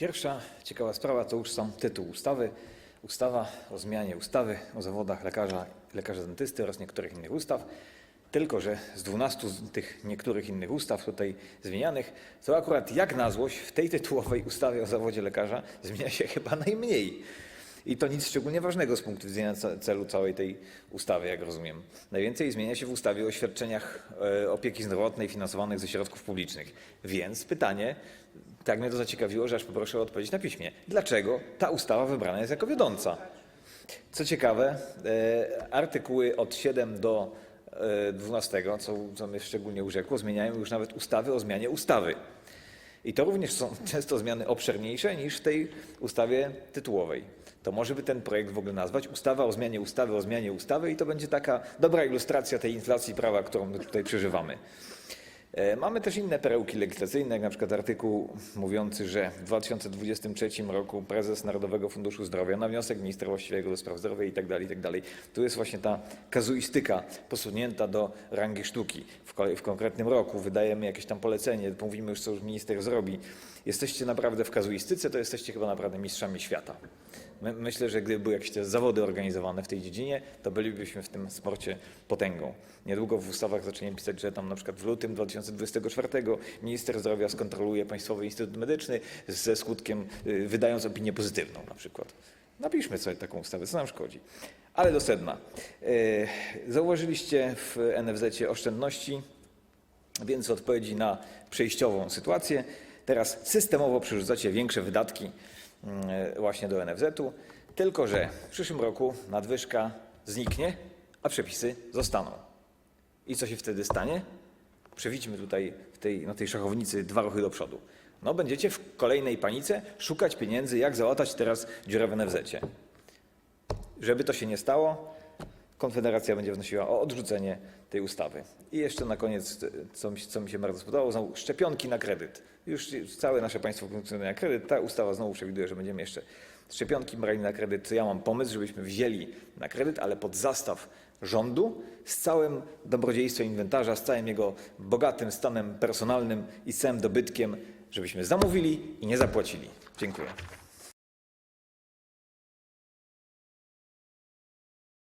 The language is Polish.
Pierwsza ciekawa sprawa to już sam tytuł ustawy. Ustawa o zmianie ustawy o zawodach lekarza, lekarza dentysty oraz niektórych innych ustaw. Tylko, że z 12 z tych niektórych innych ustaw tutaj zmienianych, to akurat jak na złość w tej tytułowej ustawie o zawodzie lekarza zmienia się chyba najmniej. I to nic szczególnie ważnego z punktu widzenia ce- celu całej tej ustawy, jak rozumiem. Najwięcej zmienia się w ustawie o świadczeniach e, opieki zdrowotnej finansowanych ze środków publicznych. Więc pytanie, tak mnie to zaciekawiło, że aż poproszę o odpowiedź na piśmie. Dlaczego ta ustawa wybrana jest jako wiodąca? Co ciekawe, e, artykuły od 7 do e, 12, co, co mnie szczególnie urzekło, zmieniają już nawet ustawy o zmianie ustawy. I to również są często zmiany obszerniejsze niż w tej ustawie tytułowej. To może by ten projekt w ogóle nazwać ustawa o zmianie ustawy o zmianie ustawy i to będzie taka dobra ilustracja tej inflacji prawa, którą tutaj przeżywamy. E, Mamy też inne perełki legislacyjne, jak na przykład artykuł mówiący, że w 2023 roku prezes Narodowego Funduszu Zdrowia na wniosek ministra właściwego do spraw zdrowia i tak dalej, i tak. Tu jest właśnie ta kazuistyka posunięta do rangi sztuki. W, w konkretnym roku wydajemy jakieś tam polecenie, mówimy już, co już minister zrobi. Jesteście naprawdę w kazuistyce, to jesteście chyba naprawdę mistrzami świata. My, myślę, że gdyby były jakieś te zawody organizowane w tej dziedzinie, to bylibyśmy w tym sporcie potęgą. Niedługo w ustawach zaczniemy pisać, że tam na przykład w lutym 2024 minister zdrowia skontroluje Państwowy Instytut Medyczny ze skutkiem, y, wydając opinię pozytywną na przykład. Napiszmy sobie taką ustawę, co nam szkodzi. Ale do sedna. Y, Zauważyliście w NFZ oszczędności, więc w odpowiedzi na przejściową sytuację teraz systemowo przerzucacie większe wydatki właśnie do NFZ-u, tylko że w przyszłym roku nadwyżka zniknie, a przepisy zostaną. I co się wtedy stanie? Przewidzimy tutaj w tej, na tej szachownicy dwa ruchy do przodu. No będziecie w kolejnej panice szukać pieniędzy, jak załatać teraz dziurę w NFZ-cie. Żeby to się nie stało, Konfederacja będzie wnosiła o odrzucenie tej ustawy. I jeszcze na koniec, co mi, co mi się bardzo spodobało, znowu szczepionki na kredyt. Już całe nasze państwo funkcjonuje na kredyt. Ta ustawa znowu przewiduje, że będziemy jeszcze szczepionki brali na kredyt. Ja mam pomysł, żebyśmy wzięli na kredyt, ale pod zastaw rządu z całym dobrodziejstwem inwentarza, z całym jego bogatym stanem personalnym i całym dobytkiem, żebyśmy zamówili i nie zapłacili. Dziękuję.